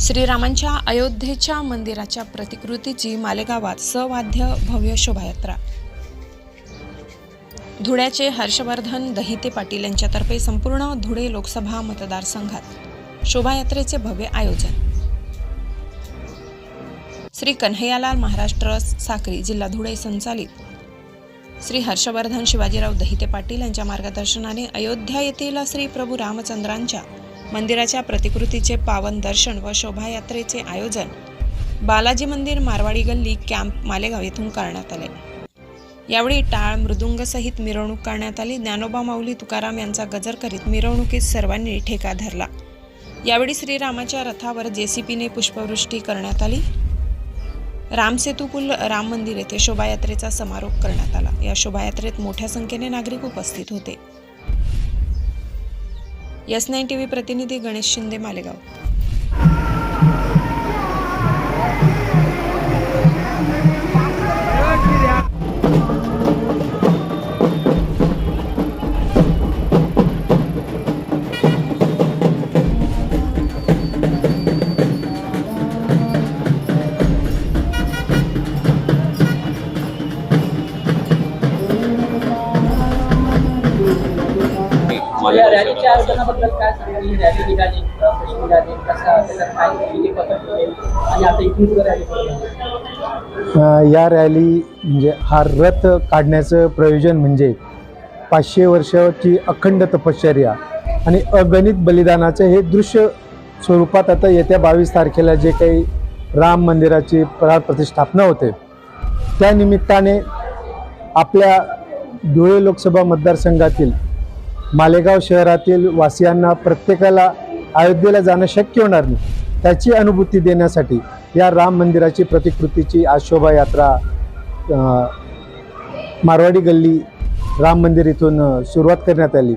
श्रीरामांच्या अयोध्येच्या मंदिराच्या प्रतिकृतीची मालेगावात सवाद्य भव्य शोभायात्रा. धुळ्याचे हर्षवर्धन दहिते पाटील यांच्यातर्फे संपूर्ण धुळे लोकसभा मतदारसंघात शोभायात्रेचे भव्य आयोजन. श्री कन्हैयालाल महाराष्ट्र साखरी साक्री जिल्हा धुळे संचालित. श्री हर्षवर्धन शिवाजीराव दहिते पाटील यांच्या मार्गदर्शनाने अयोध्या येथील श्री प्रभू रामचंद्रांच्या मंदिराच्या प्रतिकृतीचे पावन दर्शन व शोभायात्रेचे आयोजन बालाजी मंदिर मारवाडी गल्ली कॅम्प मालेगाव येथून करण्यात आले. यावेळी टाळ मृदुंगसहित मिरवणूक करण्यात आली. ज्ञानोबा माऊली तुकाराम यांचा गजर करीत मिरवणुकीत सर्वांनी ठेका धरला. यावेळी श्रीरामाच्या रथावर जेसीपीने पुष्पवृष्टी करण्यात आली. रामसेतुकुल राम मंदिर येथे शोभायात्रेचा समारोप करण्यात आला. या शोभायात्रेत मोठ्या संख्येने नागरिक उपस्थित होते. एस नाईन टीव्ही प्रतिनिधी गणेश शिंदे मालेगाव. या रॅलीच्या आयोजनाबद्दल काय सांगाल ही रॅली निघाली अ, कशी निघाली कसा त्याच्यात काय किती पथक होते आणि आता इथून सुद्धा रॅली होते. अ, या रॅली म्हणजे हा रथ काढण्याचं प्रयोजन म्हणजे पाचशे वर्षाची अखंड तपश्चर्या आणि अगणित बलिदानाचं हे दृश्य स्वरूपात आता येत्या बावीस तारखेला जे काही राम मंदिराची प्राण प्रतिष्ठापना होते त्या निमित्ताने आपल्या धुळे लोकसभा मतदारसंघातील मालेगाव शहरातील वासियांना प्रत्येकाला अयोध्येला जाणं शक्य होणार नाही. त्याची अनुभूती देण्यासाठी या राम मंदिराची प्रतिकृतीची आज शोभायात्रा मारवाडी गल्ली राम मंदिर इथून सुरुवात करण्यात आली.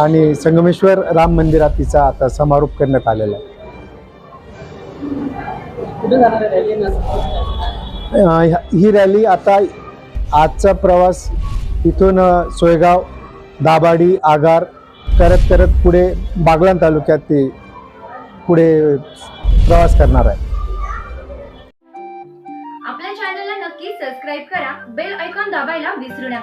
आणि संगमेश्वर राम मंदिरात तिचा आता समारोप करण्यात आलेला आहे. ही रॅली आता आजचा प्रवास इथून सोयगाव दाबाडी आगार करत करत पुढे बागलाण तालुक्यात ते पुढे प्रवास करणार आहे. आपल्या चॅनलला नक्की सबस्क्राईब करा बेल ऐकॉन दाबायला विसरू नका.